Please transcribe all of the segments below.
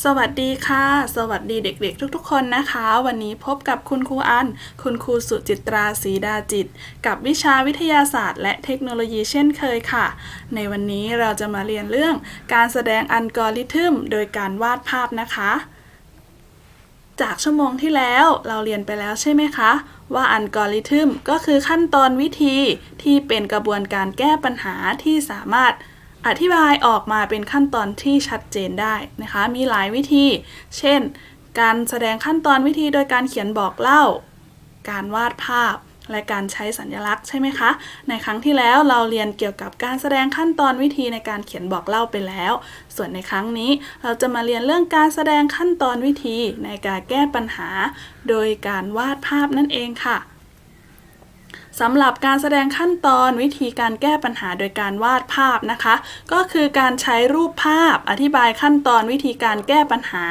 สวัสดีค่ะ สวัสดีเด็กๆ ทุกๆ คนนะคะ วันนี้พบกับคุณครูอัน คุณครูสุจิตราศรีดาจิต กับวิชาวิทยาศาสตร์ และเทคโนโลยีเช่นเคยค่ะ ในวันนี้เราจะมาเรียนเรื่องการแสดงอัลกอริทึมโดยการวาดภาพนะคะ จากชั่วโมงที่แล้วเราเรียนไปแล้วใช่ไหมคะ ว่าอัลกอริทึมก็คือขั้นตอนวิธีที่เป็นกระบวนการแก้ปัญหาที่สามารถ อธิบายออกมาเป็นขั้นตอนที่ชัดเจนได้นะคะ มีหลายวิธี เช่น การแสดงขั้นตอนวิธีโดยการเขียนบอกเล่า การวาดภาพ และการใช้สัญลักษณ์ใช่ไหมคะ ในครั้งที่แล้วเราเรียนเกี่ยวกับการแสดงขั้นตอนวิธีในการเขียนบอกเล่าไปแล้ว ส่วนในครั้งนี้เราจะมาเรียนเรื่องการแสดงขั้นตอนวิธีในการแก้ปัญหา โดยการวาดภาพนั่นเองค่ะ สำหรับการแสดงขั้นตอนวิธีการแก้ปัญหาโดยการวาดภาพนะคะ ก็คือการใช้รูปภาพอธิบายขั้นตอนวิธีการแก้ปัญหา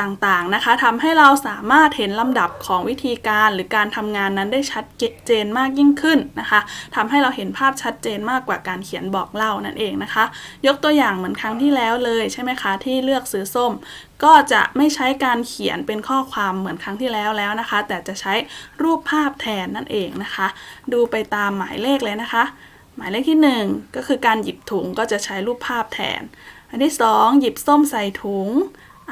ต่างๆนะคะทำให้เราสามารถเห็นลำดับของวิธีการหรือการทำงานนั้นได้ชัดเจนมากยิ่งขึ้นนะคะทำให้เราเห็นภาพชัดเจนมากกว่าการเขียนบอกเล่านั่นเองนะคะ ยกตัวอย่างเหมือนครั้งที่แล้วเลยใช่ไหมคะที่เลือกซื้อส้ม ก็จะไม่ใช้การเขียนเป็นข้อความเหมือนครั้งที่แล้วแล้วนะคะ แต่จะใช้รูปภาพแทนนั่นเองนะคะ ดูไปตามหมายเลขเลยนะคะ หมายเลขที่ 1 ก็คือการหยิบถุงก็จะใช้รูปภาพแทน อันที่ 2 หยิบส้มใส่ถุง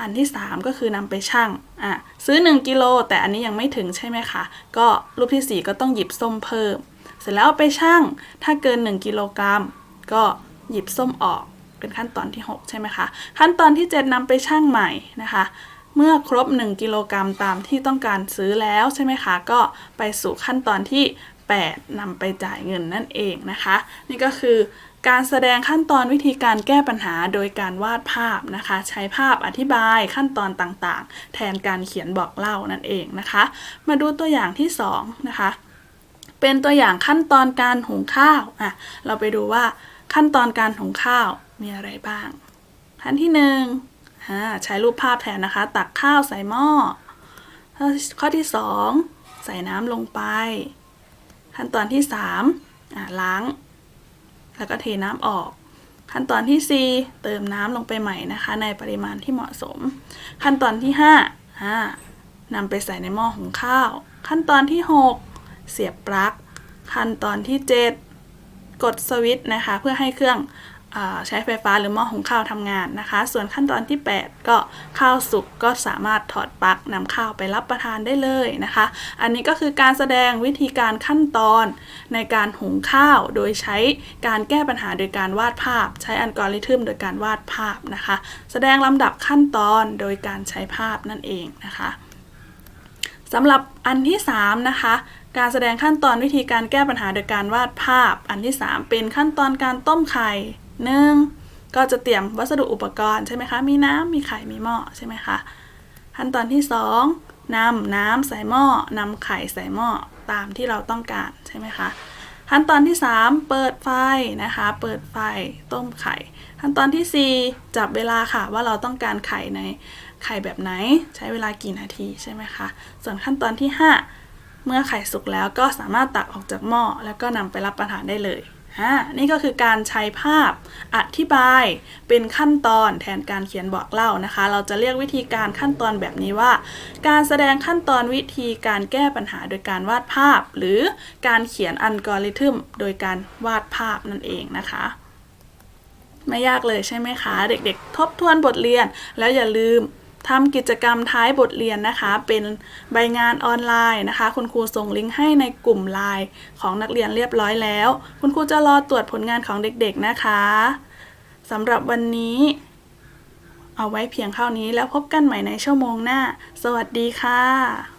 อันที่ 3 ก็คือนำไปชั่งอะซื้อ 1กิโลแต่อันนี้ยังไม่ถึงใช่ไหมคะก็รูปที่ 4 ก็ต้องหยิบส้มเพิ่ม เสร็จแล้วเอาไปชั่งถ้าเกิน 1กิโลกรัมก็หยิบส้มออกเป็นขั้นตอนที่ 6 ใช่ไหมคะ ขั้นตอนที่ 7นำไปชั่งใหม่นะคะ เมื่อครบ 1 กิโลกรัมตามที่ต้องการซื้อแล้วใช่ไหมคะ ก็ไปสู่ขั้นตอนที่ 8นำไปจ่ายเงินนั่นเองนะคะ นี่ก็คือการแสดงขั้นตอนวิธีการแก้ปัญหาโดยการวาดภาพนะคะ ใช้ภาพอธิบายขั้นตอนต่างๆ แทนการเขียนบอกเล่านั่นเองนะคะ มาดูตัวอย่างที่ 2 นะคะ เป็นตัวอย่างขั้นตอนการหุงข้าวอะเราไปดูว่าขั้นตอนการหุงข้าวมีอะไรบ้างขั้นที่หนึ่งใช้รูปภาพแทนนะคะ ตักข้าวใส่หม้อข้อที่สองใส่น้ำลงไป ขั้นตอนที่สามล้าง แล้วก็เทน้ำออก ขั้นตอนที่ 4 เติมน้ำลงไปใหม่นะคะ ในปริมาณที่เหมาะสม ขั้นตอนที่5้านำไปใส่ในหม้อหุงข้าว ขั้นตอนที่ 6 เสียบปลั๊ก ขั้นตอนที่ 7 กดสวิตช์นะคะ เพื่อให้เครื่อง ใช้ไฟฟ้าหรือหม้อหุงข้าวทำงานนะคะ ส่วนขั้นตอนที่ 8 ก็ข้าวสุกก็สามารถถอดปลั๊กนำข้าวไปรับประทานได้เลยนะคะ อันนี้ก็คือการแสดงวิธีการขั้นตอนในการหุงข้าว โดยใช้การแก้ปัญหาโดยการวาดภาพ ใช้อัลกอริทึมโดยการวาดภาพนะคะ แสดงลำดับขั้นตอนโดยการใช้ภาพนั่นเองนะคะสำหรับอันที่ 3 นะคะ การแสดงขั้นตอนวิธีการแก้ปัญหาโดยการวาดภาพ อันที่ 3 เป็นขั้นตอนการต้มไข่ หนึ่งก็จะเตรียมวัสดุอุปกรณ์ใช่ไหมคะ มีน้ำมีไข่ มีหม้อใช่ไหมคะ ขั้นตอนที่ 2นำน้ำใส่หม้อนำไข่ใส่หม้อตามที่เราต้องการใช่ไหมคะ ขั้นตอนที่ 3 เปิดไฟนะคะ เปิดไฟต้มไข่ ขั้นตอนที่ 4 จับเวลาค่ะว่าเราต้องการไข่ในไข่แบบไหนใช้เวลากี่นาทีใช่ไหมคะ ส่วนขั้นตอนที่ 5 เมื่อไข่สุกแล้วก็สามารถตักออกจากหม้อแล้วก็นำไปรับประทานได้เลย อ่านี่ก็คือการใช้ภาพอธิบายเป็นขั้นตอนแทนการเขียนบอกเล่านะคะ เราจะเรียกวิธีการขั้นตอนแบบนี้ว่า การแสดงขั้นตอนวิธีการแก้ปัญหาโดยการวาดภาพ หรือการเขียนอัลกอริทึมโดยการวาดภาพนั่นเองนะคะไม่ยากเลยใช่ไหมคะ เด็กๆ ทบทวนบทเรียน แล้วอย่าลืม ทำกิจกรรมท้ายบทเรียนนะคะ เป็นใบงานออนไลน์นะคะ คุณครูส่งลิงก์ให้ในกลุ่มไลน์ของนักเรียนเรียบร้อยแล้ว คุณครูจะรอตรวจผลงานของเด็กๆนะคะสำหรับวันนี้ เอาไว้เพียงเท่านี้แล้วพบกันใหม่ในชั่วโมงหน้า สวัสดีค่ะ